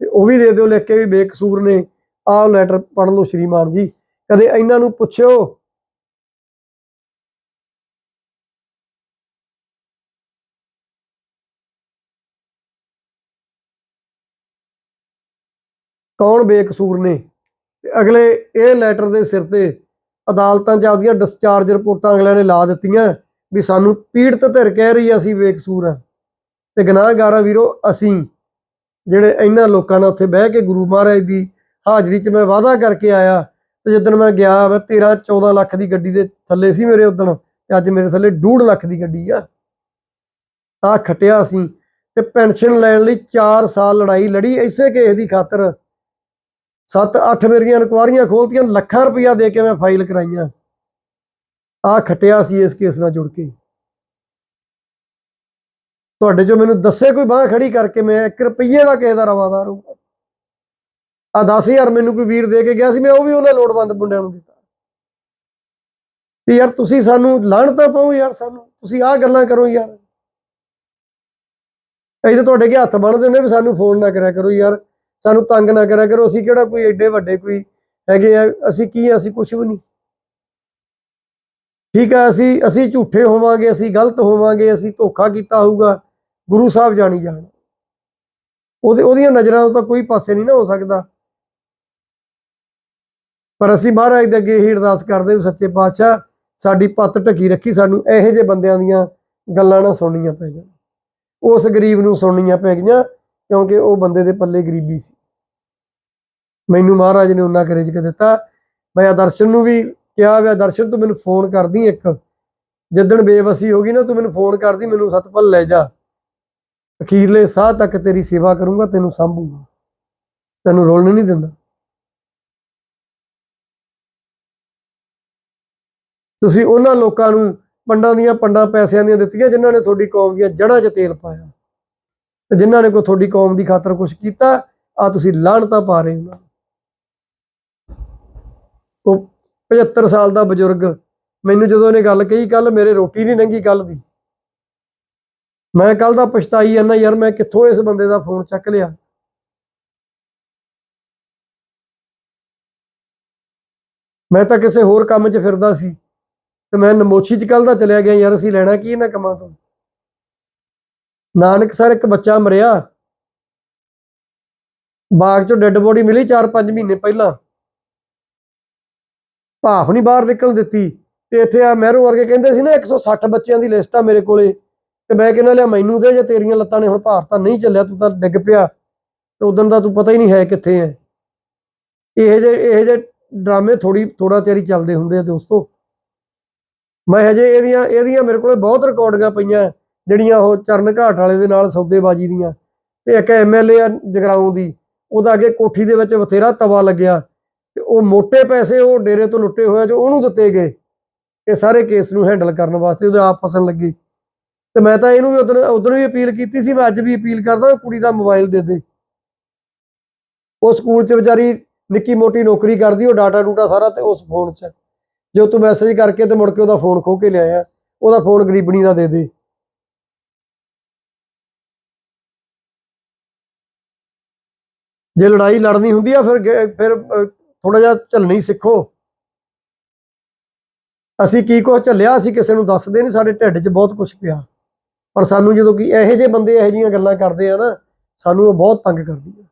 ਤੇ ਉਹ ਵੀ ਦੇ ਦਿਓ ਲਿਖ ਕੇ ਵੀ ਬੇਕਸੂਰ ਨੇ। ਆਹ ਲੈਟਰ ਪੜ੍ਹ ਲਓ ਸ਼੍ਰੀਮਾਨ ਜੀ। ਕਦੇ ਇਹਨਾਂ ਨੂੰ ਪੁੱਛਿਓ। ਕੌਣ ਬੇਕਸੂਰ ਨੇ? ਤੇ ਅਗਲੇ ਇਹ ਲੈਟਰ ਦੇ ਸਿਰ ਤੇ ਅਦਾਲਤਾਂ 'ਚ ਆਪਦੀਆਂ ਡਿਸਚਾਰਜ ਰਿਪੋਰਟਾਂ ਅਗਲਿਆਂ ਨੇ ਲਾ ਦਿੱਤੀਆਂ। ਵੀ ਸਾਨੂੰ ਪੀੜਤ ਧਿਰ ਕਹਿ ਰਹੀ ਆ, ਅਸੀਂ ਬੇਕਸੂਰ ਆ। ਤੇ ਗੁਨਾਹਗਾਰ ਆ ਵੀਰੋ, ਅਸੀਂ ਜਿਹੜੇ ਇਹਨਾਂ ਲੋਕਾਂ ਨਾਲ ਉੱਥੇ ਬਹਿ ਕੇ ਗੁਰੂ ਮਹਾਰਾਜ ਦੀ ਹਾਜ਼ਰੀ 'ਚ ਮੈਂ ਵਾਅਦਾ ਕਰਕੇ ਆਇਆ ਤੇ ਜਦੋਂ ਮੈਂ ਗਿਆ ਮੈਂ 13 14 ਲੱਖ ਦੀ ਗੱਡੀ ਦੇ ਥੱਲੇ ਸੀ ਮੇਰੇ ਉਦਣ ਤੇ ਅੱਜ ਮੇਰੇ ਥੱਲੇ 2.5 ਲੱਖ ਦੀ ਗੱਡੀ ਆ। ਆ ਖਟਿਆ ਸੀ ਤੇ ਪੈਨਸ਼ਨ ਲੈਣ ਲਈ 4 ਸਾਲ ਲੜਾਈ ਲੜੀ। ਇਸੇ ਕੇਸ ਦੀ ਖਾਤਰ 7-8 ਮੇਰੀਆਂ ਇਨਕੁਆਰੀਆਂ ਖੋਲਤੀਆਂ, ਲੱਖਾਂ ਰੁਪਇਆ ਦੇ ਕੇ ਮੈਂ ਫਾਈਲ ਕਰਾਈਆਂ। ਆ ਖਟਿਆ ਸੀ ਇਸ ਕੇਸ ਨਾਲ ਜੁੜ ਕੇ। ਤੁਹਾਡੇ ਜੋ ਮੈਨੂੰ ਦੱਸੇ ਕੋਈ ਬਾਹ ਖੜੀ ਕਰਕੇ ਮੈਂ 1 ਰੁਪਈਏ ਦਾ ਕਿਸੇ ਦਾ ਰਵਾਦਾਰ ਹੂੰ ਆ 10000 ਮੈਨੂੰ ਕੋਈ ਵੀਰ ਦੇ ਕੇ ਗਿਆ ਸੀ, ਮੈਂ ਉਹ ਵੀ ਉਹਨਾਂ ਲੋੜਵੰਦ ਮੁੰਡਿਆਂ ਨੂੰ ਦਿੱਤਾ। ਤੇ ਯਾਰ ਤੁਸੀਂ ਸਾਨੂੰ ਲਾਹਣ ਤਾਂ ਪਾਓ ਯਾਰ ਸਾਨੂੰ, ਤੁਸੀਂ ਆਹ ਗੱਲਾਂ ਕਰੋ ਯਾਰ। ਅਸੀਂ ਤਾਂ ਤੁਹਾਡੇ ਕੇ ਹੱਥ ਬੰਨ੍ਹਦੇ ਨੇ ਵੀ ਸਾਨੂੰ ਫੋਨ ਨਾ ਕਰਿਆ ਕਰੋ ਯਾਰ, ਸਾਨੂੰ ਤੰਗ ਨਾ ਕਰਿਆ ਕਰੋ, ਅਸੀਂ ਕਿਹੜਾ ਕੋਈ ਐਡੇ ਵੱਡੇ ਕੋਈ ਹੈਗੇ ਆ, ਅਸੀਂ ਕੀ ਆ, ਅਸੀਂ ਕੁਝ ਵੀ ਨਹੀਂ। ਠੀਕ ਹੈ, ਅਸੀਂ ਅਸੀਂ ਝੂਠੇ ਹੋਵਾਂਗੇ, ਅਸੀਂ ਗਲਤ ਹੋਵਾਂਗੇ, ਅਸੀਂ ਧੋਖਾ ਕੀਤਾ ਹੋਊਗਾ, ਗੁਰੂ ਸਾਹਿਬ ਜਾਣੀ ਜਾਣ। ਉਹਦੇ, ਉਹਦੀਆਂ ਨਜ਼ਰਾਂ ਤੋਂ ਤਾਂ ਕੋਈ ਪਾਸੇ ਨਹੀਂ ਨਾ ਹੋ ਸਕਦਾ। ਪਰ ਅਸੀਂ ਮਹਾਰਾਜ ਦੇ ਅੱਗੇ ਹੀ ਅਰਦਾਸ ਕਰਦੇ ਵੀ ਸੱਚੇ ਪਾਤਸ਼ਾਹ, ਸਾਡੀ ਪੱਤ ਢਕੀ ਰੱਖੀ, ਸਾਨੂੰ ਇਹੋ ਜਿਹੇ ਬੰਦਿਆਂ ਦੀਆਂ ਗੱਲਾਂ ਨਾ ਸੁਣਨੀਆਂ ਪੈ ਜਾਣ। ਉਸ ਗਰੀਬ ਨੂੰ ਸੁਣਨੀਆਂ ਪੈ ਗਈਆਂ, ਕਿਉਂਕਿ ਉਹ ਬੰਦੇ ਦੇ ਪੱਲੇ ਗਰੀਬੀ ਸੀ। ਮੈਨੂੰ ਮਹਾਰਾਜ ਨੇ ਉਹਨਾਂ ਕਰੇਜ ਕੇ ਦਿੱਤਾ। ਮੈਂ ਆਦਰਸ਼ਨ ਨੂੰ ਵੀ ਕਿਹਾ ਵੀ ਦਰਸ਼ਨ ਤੂੰ ਮੈਨੂੰ ਫੋਨ ਕਰਦੀ ਇੱਕ। ਜਿੱਦਣ ਬੇਵਸੀ ਹੋ ਗਈ ਨਾ, ਤੂੰ ਮੈਨੂੰ ਫੋਨ ਕਰਦੀ, ਮੈਨੂੰ ਸਤਪਲ ਲੈ ਜਾ। ਅਖੀਰਲੇ ਸਾਹ ਤੱਕ ਤੇਰੀ ਸੇਵਾ ਕਰੂੰਗਾ, ਤੈਨੂੰ ਸੰਭੂਗਾ। ਤੈਨੂੰ ਰੋਲਣ ਨਹੀਂ ਦਿੰਦਾ। ਤੁਸੀਂ ਉਹਨਾਂ ਲੋਕਾਂ ਨੂੰ ਪੰਡਾਂ ਦੀਆਂ ਪੰਡਾਂ ਪੈਸਿਆਂ ਦੀਆਂ ਦਿੱਤੀਆਂ, ਜਿਨ੍ਹਾਂ ਨੇ ਤੁਹਾਡੀ ਕੌਮ ਦੀਆਂ ਜੜ੍ਹਾਂ 'ਚ ਤੇਲ ਪਾਇਆ। ਤੇ ਜਿਨ੍ਹਾਂ ਨੇ ਕੋਈ ਤੁਹਾਡੀ ਕੌਮ ਦੀ ਖਾਤਰ ਕੁਝ ਕੀਤਾ ਆ ਤੁਸੀਂ ਲਾਹਣਤਾਂ ਪਾ ਰਹੇ ਹੋ। ਉਹ 75 ਸਾਲ ਦਾ ਬਜ਼ੁਰਗ। ਮੈਨੂੰ ਜਦੋਂ ਇਹਨੇ ਗੱਲ ਕਹੀ ਕੱਲ ਮੇਰੇ ਰੋਟੀ ਨਹੀਂ ਲੰਗੀ ਕੱਲ ਦੀ। ਮੈਂ ਕੱਲ ਦਾ ਪਛਤਾਈ ਜਾਂਦਾ, ਯਾਰ ਮੈਂ ਕਿੱਥੋਂ ਇਸ ਬੰਦੇ ਦਾ ਫੋਨ ਚੱਕ ਲਿਆ? ਮੈਂ ਤਾਂ ਕਿਸੇ ਹੋਰ ਕੰਮ 'ਚ ਫਿਰਦਾ ਸੀ ਤੇ ਮੈਂ ਨਮੋਛੀ 'ਚ ਕੱਲ ਦਾ ਚਲਿਆ ਗਿਆ, ਯਾਰ ਅਸੀਂ ਲੈਣਾ ਕੀ ਇਹਨਾਂ ਕੰਮਾਂ ਤੋਂ? ਨਾਨਕ ਸਰ ਇੱਕ ਬੱਚਾ ਮਰਿਆ। ਬਾਗ 'ਚੋਂ ਡੈੱਡ ਬੋਡੀ ਮਿਲੀ 4-5 ਮਹੀਨੇ ਪਹਿਲਾਂ। ਭਾਫ ਨਹੀਂ ਬਾਹਰ ਨਿਕਲ ਦਿੱਤੀ। ਤੇ ਇੱਥੇ ਆ ਮਹਿਰੂ ਵਰਗੇ ਕਹਿੰਦੇ ਸੀ ਨਾ 160 ਬੱਚਿਆਂ ਦੀ ਲਿਸਟ ਆ ਮੇਰੇ ਕੋਲੇ। ਤੇ ਮੈਂ ਕਹਿੰਦਾ ਲਿਆ ਮੈਨੂੰ ਦੇ ਜੇ ਤੇਰੀਆਂ ਲੱਤਾਂ ਨੇ, ਹੁਣ ਭਾਰ ਤਾਂ ਨਹੀਂ ਚੱਲਿਆ, ਤੂੰ ਤਾਂ ਡਿੱਗ ਪਿਆ। ਤੇ ਉਦੋਂ ਦਾ ਤੂੰ ਪਤਾ ਹੀ ਨਹੀਂ ਹੈ ਕਿੱਥੇ ਹੈ। ਇਹ ਜੇ ਇਹ ਜੇ ਡਰਾਮੇ ਥੋੜੀ ਥੋੜਾ ਚਿਰ ਚੱਲਦੇ ਹੁੰਦੇ ਆ ਦੋਸਤੋ। ਮੈਂ ਹਜੇ ਇਹਦੀਆਂ ਇਹਦੀਆਂ ਮੇਰੇ ਕੋਲੇ ਬਹੁਤ ਰਿਕਾਰਡਿੰਗਾਂ ਪਈਆਂ, ਜਿਹੜੀਆਂ ਉਹ ਚਰਨ ਘਾਟ ਵਾਲੇ ਦੇ ਨਾਲ ਸੌਦੇਬਾਜ਼ੀ ਦੀਆਂ। ਤੇ ਇੱਕ ਐਮਐਲਏ ਆ ਜਗਰਾਉਂ ਦੀ, ਉਹਦਾ ਅੱਗੇ ਕੋਠੀ ਦੇ ਵਿੱਚ ਬਥੇਰਾ ਤਵਾ ਲੱਗਿਆ। ਤੇ ਉਹ ਮੋٹے ਪੈਸੇ ਉਹ ਡੇਰੇ ਤੋਂ ਲੁੱਟੇ ਹੋਏ ਜੋ ਉਹਨੂੰ ਦਿੱਤੇ ਗਏ। ਇਹ ਸਾਰੇ ਕੇਸ ਨੂੰ ਹੈਂਡਲ ਕਰਨ ਵਾਸਤੇ ਉਹਦੇ ਆਪ ਫਸਣ ਲੱਗੀ। ਤੇ ਮੈਂ ਤਾਂ ਇਹਨੂੰ ਵੀ ਉਦੋਂ ਉਦੋਂ ਵੀ ਅਪੀਲ ਕੀਤੀ ਸੀ, ਮੈਂ ਅੱਜ ਵੀ ਅਪੀਲ ਕਰਦਾ ਕੁੜੀ ਦਾ ਮੋਬਾਈਲ ਦੇ ਦੇ। ਉਹ ਸਕੂਲ 'ਚ ਵਿਚਾਰੀ ਨਿੱਕੀ ਮੋਟੀ ਨੌਕਰੀ ਕਰਦੀ, ਉਹ ਡਾਟਾ ਡੂਟਾ ਸਾਰਾ ਤੇ ਉਸ ਫੋਨ 'ਚ। ਜੋ ਤੂੰ ਮੈਸੇਜ ਕਰਕੇ ਤੇ ਮੁੜ ਕੇ ਉਹਦਾ ਫੋਨ ਖੋ ਕੇ ਲਿਆਇਆ, ਉਹਦਾ ਫੋਨ ਗਰੀਬਣੀ ਦਾ ਦੇ ਦੇ। ਜੇ ਲੜਾਈ ਲੜਨੀ ਹੁੰਦੀ ਆ, ਫਿਰ ਫਿਰ ਥੋੜਾ ਜਿਹਾ ਝੱਲਣੀ ਸਿੱਖੋ। ਅਸੀਂ ਕੀ ਕੁਛ ਝੱਲਿਆ, ਅਸੀਂ ਕਿਸੇ ਨੂੰ ਦੱਸਦੇ ਨਹੀਂ, ਸਾਡੇ ਢਿੱਡ 'ਚ ਬਹੁਤ ਕੁਝ ਪਿਆ। ਪਰ ਸਾਨੂੰ ਜਦੋਂ ਕਿ ਇਹੋ ਜਿਹੇ ਬੰਦੇ ਇਹੋ ਜਿਹੀਆਂ ਗੱਲਾਂ ਕਰਦੇ ਆ ਨਾ, ਸਾਨੂੰ ਉਹ ਬਹੁਤ ਤੰਗ ਕਰਦੀ ਆ।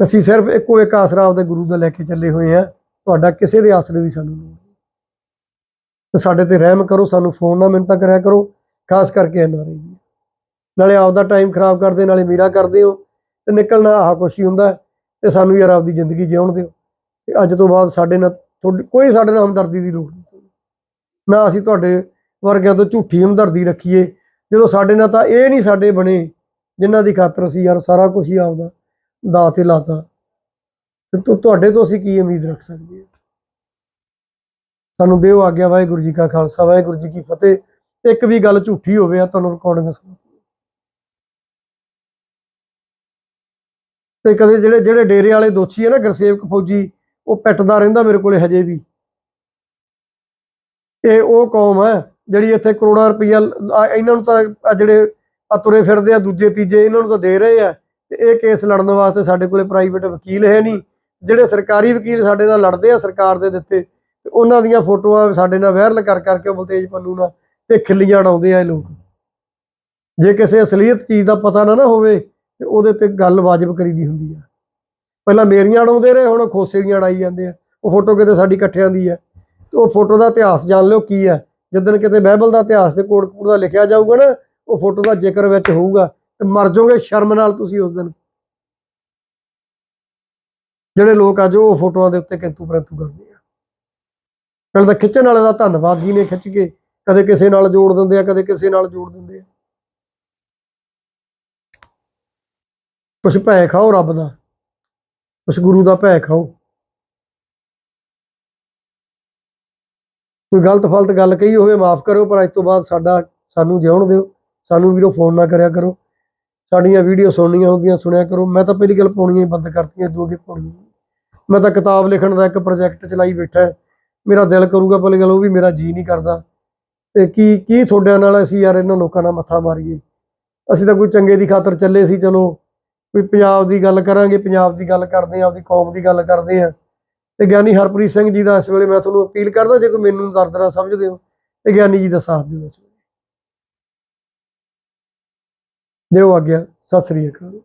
ਅਸੀਂ ਸਿਰਫ ਇੱਕੋ ਇੱਕ ਆਸਰਾ ਆਪਦੇ ਗੁਰੂ ਦਾ ਲੈ ਕੇ ਚੱਲੇ ਹੋਏ ਆ। ਤੁਹਾਡਾ ਕਿਸੇ ਦੇ ਆਸਰੇ ਦੀ ਸਾਨੂੰ ਲੋੜ ਤੇ ਸਾਡੇ ਤੇ ਰਹਿਮ ਕਰੋ, ਸਾਨੂੰ ਫੋਨ ਨਾ ਮਿੰਤਾ ਕਰਿਆ ਕਰੋ, ਖਾਸ ਕਰਕੇ ਐਨਆਰਆਈ ਦੀ। ਨਾਲੇ ਆਪਦਾ ਟਾਈਮ ਖਰਾਬ ਕਰਦੇ, ਨਾਲੇ ਮੇਰਾ ਕਰਦੇ ਹੋ, ਤੇ ਨਿਕਲਣਾ ਆਹ ਕੁਛ ਹੀ ਹੁੰਦਾ ਹੈ, ਤੇ ਸਾਨੂੰ ਯਾਰ ਆਪਦੀ ਜ਼ਿੰਦਗੀ ਜਿਉਣ ਦਿਓ। ਤੇ ਅੱਜ ਤੋਂ ਬਾਅਦ ਸਾਡੇ ਨਾਲ ਤੁਹਾਡੀ, ਕੋਈ ਸਾਡੇ ਨਾਲ ਹਮਦਰਦੀ ਦੀ ਲੋੜ ਨਹੀਂ। ਨਾ ਅਸੀਂ ਤੁਹਾਡੇ ਵਰਗਿਆਂ ਤੋਂ ਝੂਠੀ ਹਮਦਰਦੀ ਰੱਖੀਏ। ਜਦੋਂ ਸਾਡੇ ਨਾਲ ਤਾਂ ਇਹ ਨਹੀਂ ਸਾਡੇ ਬਣੇ, ਜਿਨ੍ਹਾਂ ਦੀ ਖਾਤਰ ਅਸੀਂ ਯਾਰ ਸਾਰਾ ਕੁਝ ਹੀ ਆਪਦਾ ਦਾ ਤੇ ਲਾਤਾ। ਤੇ ਤੁਹਾਡੇ ਤੋਂ ਅਸੀਂ ਕੀ ਉਮੀਦ ਰੱਖ ਸਕਦੇ ਹਾਂ? ਸਾਨੂੰ ਦਿਓ ਆਗਿਆ, ਵਾਹਿਗੁਰੂ ਜੀ ਕਾ ਖਾਲਸਾ, ਵਾਹਿਗੁਰੂ ਜੀ ਕੀ ਫਤਿਹ। ਇੱਕ ਵੀ ਗੱਲ ਝੂਠੀ ਹੋਵੇ ਆ ਤੁਹਾਨੂੰ ਰਿਕਾਰਡਿੰਗ ਸੁਣਾ ਤੇ ਕਦੇ ਜਿਹੜੇ ਜਿਹੜੇ ਡੇਰੇ ਵਾਲੇ ਦੋਸ਼ੀ ਹੈ ਨਾ ਗੁਰਸੇਵਕ ਫੌਜੀ, ਉਹ ਪਿੱਟਦਾ ਰਹਿੰਦਾ ਮੇਰੇ ਕੋਲੇ ਹਜੇ ਵੀ। ਇਹ ਉਹ ਕੌਮ ਹੈ ਜਿਹੜੀ ਇੱਥੇ ਕਰੋੜਾਂ ਰੁਪਈਆ ਇਹਨਾਂ ਨੂੰ ਤਾਂ ਜਿਹੜੇ ਆ ਤੁਰੇ ਫਿਰਦੇ ਆ, ਦੂਜੇ, ਤੀਜੇ ਇਹਨਾਂ ਨੂੰ ਤਾਂ ਦੇ ਰਹੇ ਆ। ਤੇ ਇਹ ਕੇਸ ਲੜਨ ਵਾਸਤੇ ਸਾਡੇ ਕੋਲੇ ਪ੍ਰਾਈਵੇਟ ਵਕੀਲ ਹੈ ਨਹੀਂ। ਜਿਹੜੇ ਸਰਕਾਰੀ ਵਕੀਲ ਸਾਡੇ ਨਾਲ ਲੜਦੇ ਆ ਸਰਕਾਰ ਦੇ ਦਿੱਤੇ ਉਹਨਾਂ ਦੀਆਂ ਫੋਟੋਆਂ ਸਾਡੇ ਨਾਲ ਵਾਇਰਲ ਕਰ, ਕਰਕੇ ਬਲਤੇਜ ਪੰਨੂ ਨਾਲ ਤੇ ਖਿੱਲੀਆਂ ਉਡਾਉਂਦੇ ਆ ਇਹ ਲੋਕ। ਜੇ ਕਿਸੇ ਅਸਲੀਅਤ ਚੀਜ਼ ਦਾ ਪਤਾ ਨਾ ਨਾ ਹੋਵੇ ਤੇ ਉਹਦੇ ਤੇ ਗੱਲ ਵਾਜਬ ਕਰੀਦੀ ਹੁੰਦੀ ਆ। ਪਹਿਲਾਂ ਮੇਰੀਆਂ ਉਡਾਉਂਦੇ ਰਹੇ, ਹੁਣ ਉਹ ਖੋਸੇ ਦੀਆਂ ਅੜਾਈ ਜਾਂਦੇ ਆ। ਉਹ ਫੋਟੋ ਕਿਤੇ ਸਾਡੀ ਇਕੱਠਿਆਂ ਦੀ ਹੈ ਤੇ ਉਹ ਫੋਟੋ ਦਾ ਇਤਿਹਾਸ ਜਾਣ ਲਿਓ ਕੀ ਹੈ ਜਦੋਂ ਕਿਤੇ ਬਾਈਬਲ ਦਾ ਇਤਿਹਾਸ ਤੇ ਕੋਡ ਕੂੜ ਦਾ ਲਿਖਿਆ ਜਾਊਗਾ ਨਾ, ਉਹ ਫੋਟੋ ਦਾ ਜ਼ਿਕਰ ਵਿੱਚ ਹੋਊਗਾ। ਤੇ ਮਰ ਜਾਓਗੇ ਸ਼ਰਮ ਨਾਲ ਤੁਸੀਂ ਉਸ ਦਿਨ। ਜਿਹੜੇ ਲੋਕ ਅੱਜ ਉਹ ਫੋਟੋਆਂ ਦੇ ਉੱਤੇ ਕਿੰਤੂ ਪਰੰਤੂ ਕਰਦੇ ਆ। ਪਹਿਲਾਂ ਤਾਂ ਖਿੱਚਣ ਵਾਲੇ ਦਾ ਧੰਨਵਾਦ ਜੀ ਨੇ ਖਿੱਚ ਕੇ, ਕਦੇ ਕਿਸੇ ਨਾਲ ਜੋੜ ਦਿੰਦੇ ਆ, ਕਦੇ ਕਿਸੇ ਨਾਲ ਜੋੜ ਦਿੰਦੇ ਆ। ਕੁਛ ਭੈ ਖਾਓ ਰੱਬ ਦਾ, ਕੁਛ ਗੁਰੂ ਦਾ ਭੈ ਖਾਓ। ਕੋਈ ਗਲਤ ਫਲਤ ਗੱਲ ਕਹੀ ਹੋਵੇ, ਮਾਫ ਕਰਿਓ, ਪਰ ਅੱਜ ਤੋਂ ਬਾਅਦ ਸਾਡਾ, ਸਾਨੂੰ ਜਿਉਣ ਦਿਓ। ਸਾਨੂੰ ਵੀਰੋ ਫੋਨ ਨਾ ਕਰਿਆ ਕਰੋ। ਸਾਡੀਆਂ ਵੀਡੀਓ ਸੁਣਨੀਆਂ ਹੁੰਦੀਆਂ, ਸੁਣਿਆ ਕਰੋ। ਮੈਂ ਤਾਂ ਪਹਿਲੀ ਗੱਲ ਪਾਉਣੀਆਂ ਹੀ ਬੰਦ ਕਰਤੀਆਂ, ਦੋ ਅੱਗੇ ਪਾਉਣੀਆਂ ਮੈਂ ਤਾਂ ਕਿਤਾਬ ਲਿਖਣ ਦਾ ਇੱਕ ਪ੍ਰੋਜੈਕਟ ਚਲਾਈ ਬੈਠਾ। ਮੇਰਾ ਦਿਲ ਕਰੂਗਾ, ਪਹਿਲੀ ਗੱਲ ਉਹ ਵੀ ਮੇਰਾ ਜੀ ਨਹੀਂ ਕਰਦਾ। ਤੇ ਕੀ ਕੀ ਤੁਹਾਡਿਆਂ ਨਾਲ ਅਸੀਂ ਯਾਰ ਇਹਨਾਂ ਲੋਕਾਂ ਨਾਲ ਮੱਥਾ ਮਾਰੀਏ? ਅਸੀਂ ਤਾਂ ਕੋਈ ਚੰਗੇ ਦੀ ਖਾਤਰ ਚੱਲੇ ਸੀ, ਚਲੋ। ਵੀ ਪੰਜਾਬ ਦੀ ਗੱਲ ਕਰਾਂਗੇ, ਪੰਜਾਬ ਦੀ ਗੱਲ ਕਰਦੇ ਹਾਂ ਆਪਦੀ ਕੌਮ ਦੀ ਗੱਲ ਕਰਦੇ ਹਾਂ ਤੇ ਗਿਆਨੀ ਹਰਪ੍ਰੀਤ ਸਿੰਘ ਜੀ ਦਾ ਇਸ ਵੇਲੇ ਮੈਂ ਤੁਹਾਨੂੰ ਅਪੀਲ ਕਰਦਾ, ਜੇ ਕੋਈ ਮੈਨੂੰ ਦਰਦਰਾ ਸਮਝਦੇ ਹੋ, ਤੇ ਗਿਆਨੀ ਜੀ ਦਾ ਸਾਥ ਦਿਓ ਇਸ ਵੇਲੇ। ਦਿਓ ਆਗਿਆ, ਸਤਿ ਸ੍ਰੀ ਅਕਾਲ।